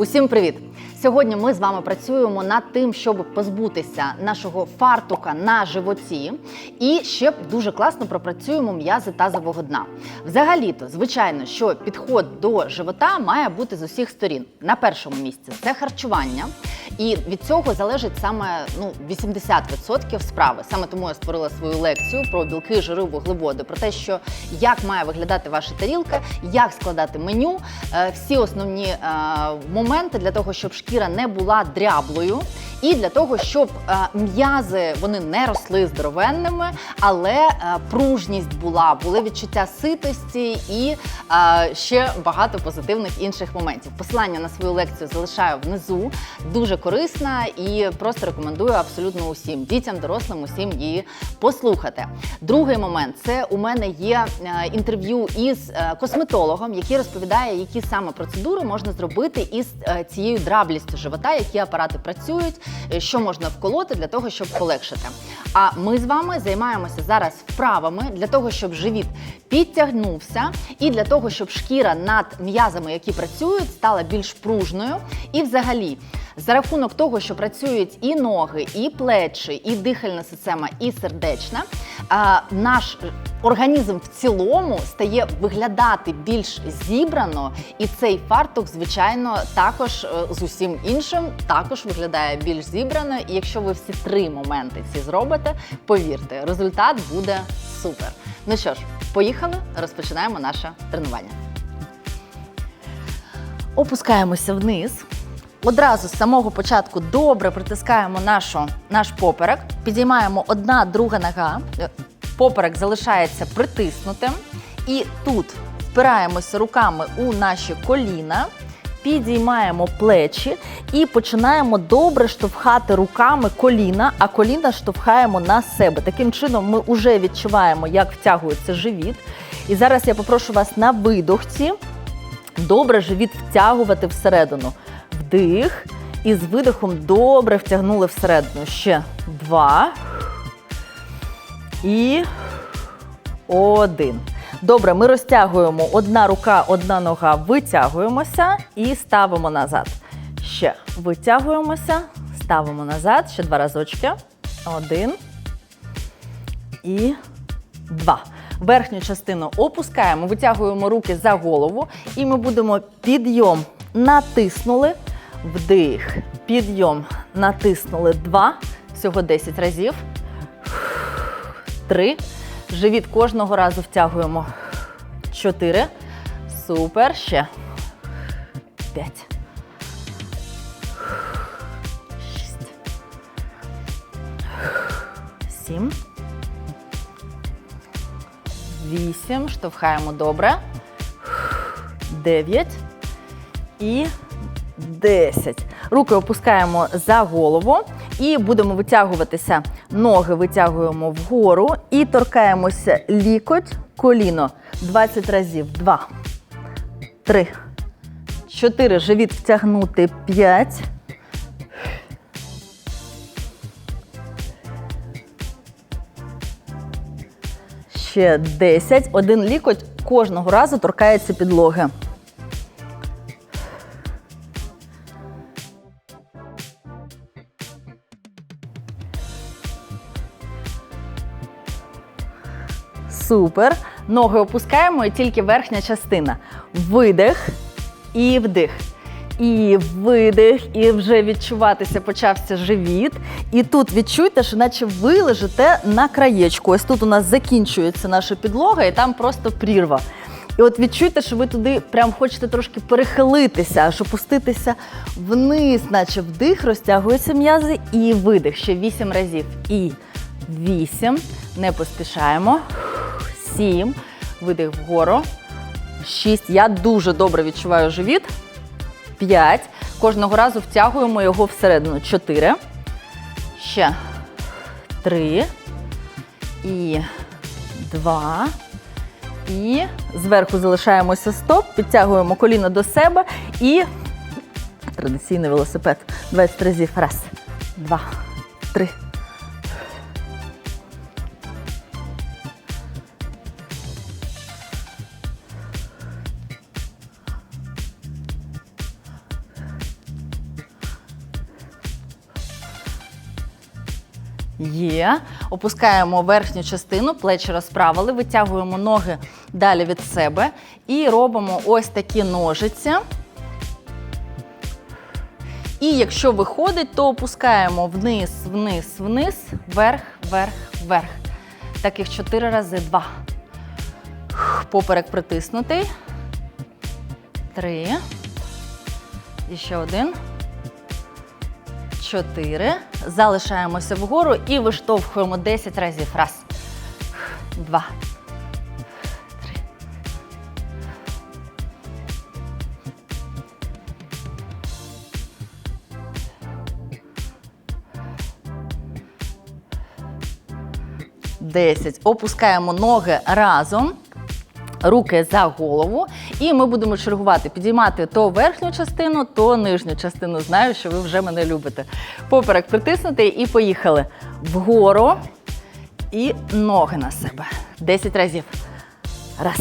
Усім привіт! Сьогодні ми з вами працюємо над тим, щоб позбутися нашого фартука на животі, і ще дуже класно пропрацюємо м'язи тазового дна. Взагалі-то, звичайно, що підход до живота має бути з усіх сторін. На першому місці це харчування, і від цього залежить саме ну 80% справи. Саме тому я створила свою лекцію про білки, жири, вуглеводи, про те, що як має виглядати ваша тарілка, як складати меню, е, всі основні е, моменти для того, щоб шкіра не була дряблою, і для того, щоб е, м'язи вони не росли здоровенними, але е, пружність була, були відчуття ситості і е, ще багато позитивних інших моментів. Посилання на свою лекцію залишаю внизу. Дуже корисна і просто рекомендую абсолютно усім дітям, дорослим, усім її послухати. Другий момент це у мене є інтерв'ю із косметологом, який розповідає, які саме процедури можна зробити із цією драблістю живота, які апарати працюють, е, що можна вколоти для того, щоб полегшити. А ми з вами займаємося зараз вправами для того, щоб живіт підтягнувся, і для того, щоб шкіра над м'язами, які працюють, стала більш пружною. І взагалі, за рахунок того, що працюють і ноги, і плечі, і дихальна система, і сердечна, наш організм в цілому стає виглядати більш зібрано, і цей фартук, звичайно, також е, з усім іншим також виглядає більш зібрано. І якщо ви всі три моменти ці зробите, повірте, результат буде супер. Ну що ж, поїхали, розпочинаємо наше тренування. Опускаємося вниз. Одразу з самого початку добре притискаємо нашу, наш поперек, підіймаємо одна, друга нога. Е, Поперек залишається притиснутим. І тут впираємося руками у наші коліна, підіймаємо плечі і починаємо добре штовхати руками коліна, а коліна штовхаємо на себе. Таким чином ми вже відчуваємо, як втягується живіт. І зараз я попрошу вас на видохці добре живіт втягувати всередину. Вдих. І з видихом добре втягнули всередину. Ще два. І один. Добре, ми розтягуємо одна рука, одна нога, витягуємося і ставимо назад. Ще витягуємося, ставимо назад. Ще два разочки. Один. І два. Верхню частину опускаємо, витягуємо руки за голову, і ми будемо підйом натиснули. Вдих. Підйом натиснули. Два. Всього 10 разів. Три. Живіт кожного разу втягуємо. Чотири. Супер. Ще. П'ять. Шість. Сім. Вісім. Штовхаємо добре. Дев'ять. І 10. Руки опускаємо за голову і будемо витягуватися. Ноги витягуємо вгору і торкаємося лікоть, коліно 20 разів. 2, 3, 4. Живіт втягнути 5. Ще 10. Один лікоть кожного разу торкається підлоги. Супер. Ноги опускаємо і тільки верхня частина. Видих і вдих. І видих, і вже відчуватися почався живіт. І тут відчуйте, що наче ви лежите на краєчку. Ось тут у нас закінчується наша підлога, і там просто прірва. І от відчуйте, що ви туди прям хочете трошки перехилитися, аж опуститися вниз, наче вдих, розтягуються м'язи, і видих. Ще вісім разів. І вісім. Не поспішаємо. Сім. Видих вгору. Шість. Я дуже добре відчуваю живіт. П'ять. Кожного разу втягуємо його всередину. Чотири. Ще. Три. І два. І зверху залишаємося стоп, підтягуємо коліно до себе і традиційний велосипед. 20 разів. Раз, два, три. Є. Опускаємо верхню частину, плечі розправили, витягуємо ноги далі від себе і робимо ось такі ножиці. І якщо виходить, то опускаємо вниз, вниз, вниз, вверх, вверх, вверх. Таких чотири рази. Два. Поперек притиснутий. Три. І ще один. Чотири. Залишаємося вгору і виштовхуємо 10 разів. Раз. Два. Три. Десять. Опускаємо ноги разом. Руки за голову, і ми будемо чергувати, підіймати то верхню частину, то нижню частину. Знаю, що ви вже мене любите. Поперек притиснути і поїхали вгору і ноги на себе. 10 разів. Раз.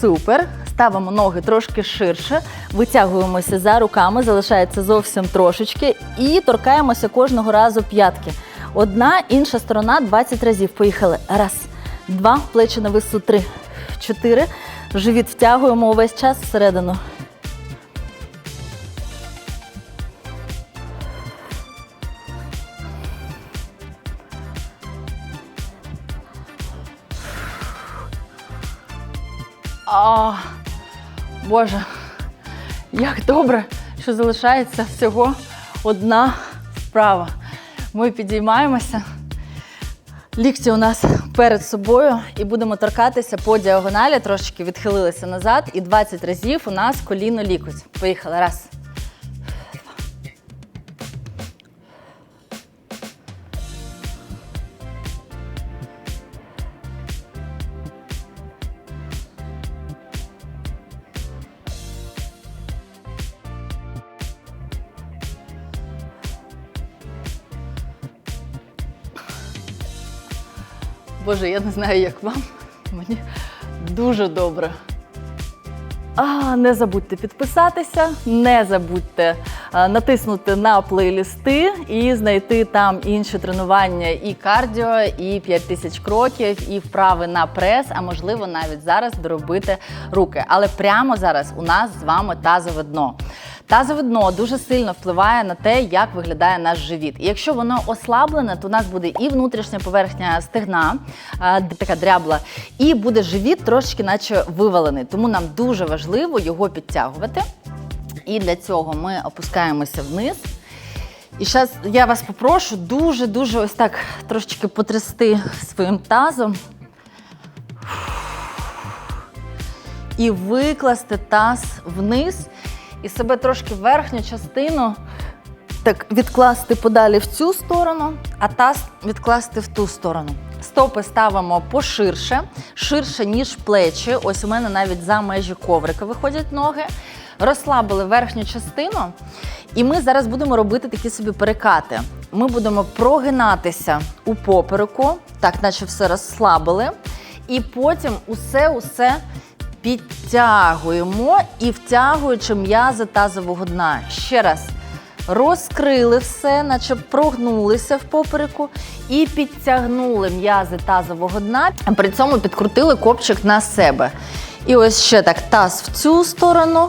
Супер. Ставимо ноги трошки ширше, витягуємося за руками, залишається зовсім трошечки, і торкаємося кожного разу п'ятки. Одна, інша сторона 20 разів. Поїхали. Раз, два, плечі на вису, три, чотири. Живіт втягуємо увесь час всередину. А, Боже, як добре, що залишається всього одна вправа. Ми підіймаємося. Лікті у нас перед собою і будемо торкатися по діагоналі, трошечки відхилилися назад, і 20 разів у нас коліно лікуть. Поїхали. Раз. Боже, я не знаю, як вам. Мені дуже добре. А, не забудьте підписатися, не забудьте натиснути на плейлісти і знайти там інші тренування і кардіо, і 5000 кроків, і вправи на прес, а можливо навіть зараз доробити руки. Але прямо зараз у нас з вами тазове дно. Тазове дно дуже сильно впливає на те, як виглядає наш живіт. І якщо воно ослаблене, то у нас буде і внутрішня поверхня стегна, така дрябла, і буде живіт трошки, наче вивалений. Тому нам дуже важливо його підтягувати. І для цього ми опускаємося вниз. І зараз я вас попрошу дуже-дуже ось так трошечки потрясти своїм тазом. І викласти таз вниз і себе трошки верхню частину так відкласти подалі в цю сторону, а таз відкласти в ту сторону. Стопи ставимо поширше, ширше, ніж плечі. Ось у мене навіть за межі коврика виходять ноги. Розслабили верхню частину, і ми зараз будемо робити такі собі перекати. Ми будемо прогинатися у попереку, так наче все розслабили. І потім усе-усе підтягуємо і втягуючи м'язи тазового дна. Ще раз. Розкрили все, наче прогнулися в попереку і підтягнули м'язи тазового дна. При цьому підкрутили копчик на себе. І ось ще так таз в цю сторону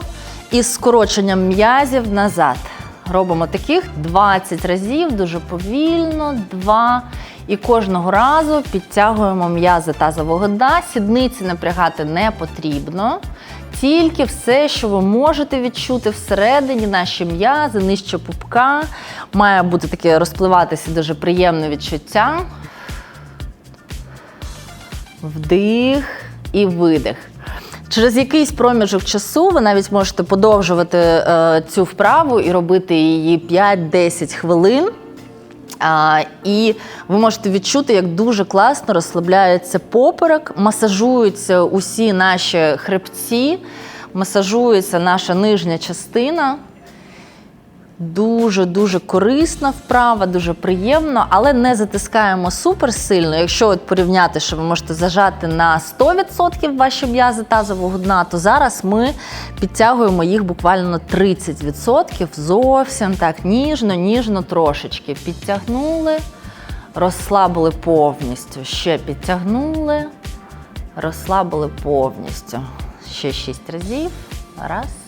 і скороченням м'язів назад. Робимо таких 20 разів, дуже повільно, два. І кожного разу підтягуємо м'язи тазового дна. Сідниці напрягати не потрібно. Тільки все, що ви можете відчути всередині, наші м'язи, нижче пупка. Має бути таке розпливатися дуже приємне відчуття. Вдих і видих. Через якийсь проміжок часу ви навіть можете подовжувати е, цю вправу і робити її 5-10 хвилин. А, і ви можете відчути, як дуже класно розслабляється поперек, масажуються усі наші хребці, масажується наша нижня частина. Дуже дуже корисна вправа, дуже приємно, але не затискаємо супер сильно. Якщо от порівняти, що ви можете зажати на 100% ваші м'язи тазового дна, то зараз ми підтягуємо їх буквально на 30%. Зовсім так ніжно, ніжно трошечки. Підтягнули, розслабили повністю. Ще підтягнули, розслабили повністю. Ще 6 разів. Раз.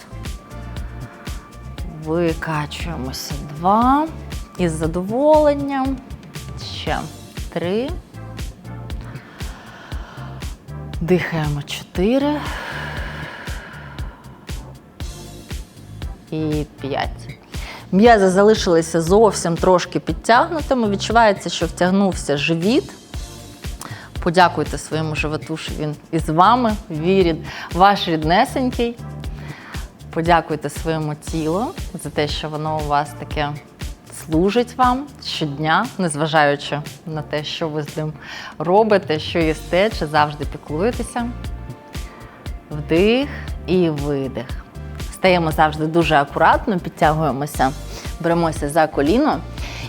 Викачуємося два. Із задоволенням. Ще три. Дихаємо чотири. І п'ять. М'язи залишилися зовсім трошки підтягнутими. Відчувається, що втягнувся живіт. Подякуйте своєму животу, що він із вами, вірить, ваш ріднесенький. Подякуйте своєму тілу за те, що воно у вас таке служить вам щодня, незважаючи на те, що ви з ним робите, що їсте, чи завжди піклуєтеся. Вдих і видих. Стаємо завжди дуже акуратно, підтягуємося, беремося за коліно.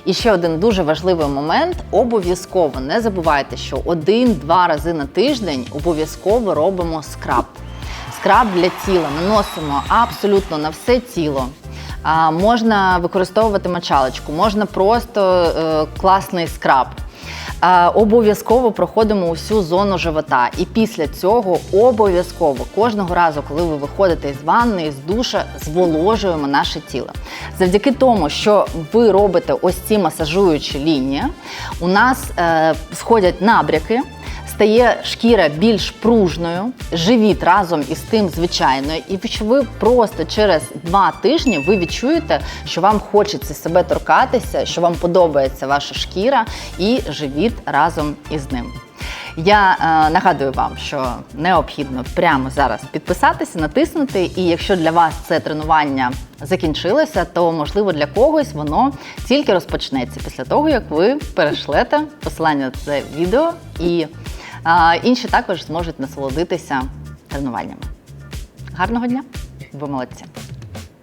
І ще один дуже важливий момент: обов'язково не забувайте, що один-два рази на тиждень обов'язково робимо скраб. Скраб для тіла наносимо абсолютно на все тіло. А, можна використовувати мочалочку, можна просто е, класний скраб. Обов'язково проходимо усю зону живота. І після цього обов'язково кожного разу, коли ви виходите із ванни, з душа, зволожуємо наше тіло. Завдяки тому, що ви робите ось ці масажуючі лінії, у нас е, сходять набряки. Стає шкіра більш пружною, живіт разом із тим звичайною, і ви просто через два тижні ви відчуєте, що вам хочеться себе торкатися, що вам подобається ваша шкіра і живіт разом із ним. Я е, нагадую вам, що необхідно прямо зараз підписатися, натиснути. І якщо для вас це тренування закінчилося, то можливо для когось воно тільки розпочнеться після того, як ви перешлете посилання на це відео, і інші також зможуть насолодитися тренуваннями. Гарного дня! Ви молодці!